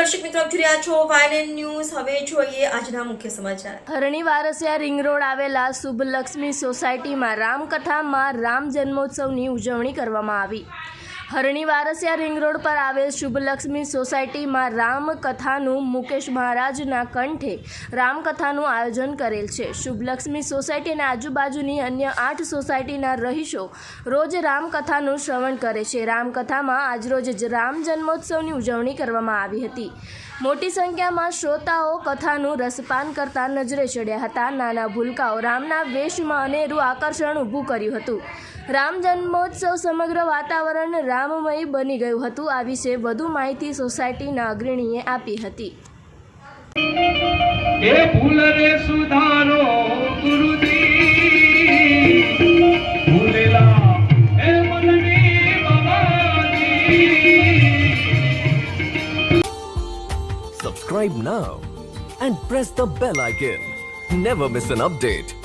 દર્શક મિત્રો, આપ જોઈ છો વાયલેન ન્યૂઝ. હવે જોઈએ આજના મુખ્ય સમાચાર. હરણી વારસિયા રિંગ રોડ આવેલા શુભલક્ષ્મી સોસાયટીમાં રામકથામાં રામ જન્મોત્સવની ઉજવણી કરવામાં આવી. હરણી વારસિયા રિંગ રોડ પર આવેલ શુભલક્ષ્મી સોસાયટીમાં રામકથાનું મુકેશ મહારાજના કંઠે રામકથાનું આયોજન કરેલ છે. શુભલક્ષ્મી સોસાયટી અને આજુબાજુની અન્ય આઠ સોસાયટીના રહીશો રોજ રામકથાનું શ્રવણ કરે છે. રામકથામાં આજરોજ રામ જન્મોત્સવની ઉજવણી કરવામાં આવી હતી. મોટી સંખ્યામાં શ્રોતાઓ કથાનું રસપાન કરતા નજરે ચડ્યા હતા. નાના ભૂલકાઓ રામના વેશમાં અનેરું આકર્ષણ ઊભું કર્યું હતું. રામ જન્મોત્સવ સમગ્ર વાતાવરણ રામમય બની ગયું હતું આ વિશે વધુ માહિતી સોસાયટીના અગ્રણીએ આપી હતી એ ભૂલ રે સુધારો ગુરુજી ભૂલેલા એ મનની Babaji Subscribe now and press the bell icon. Never miss an update.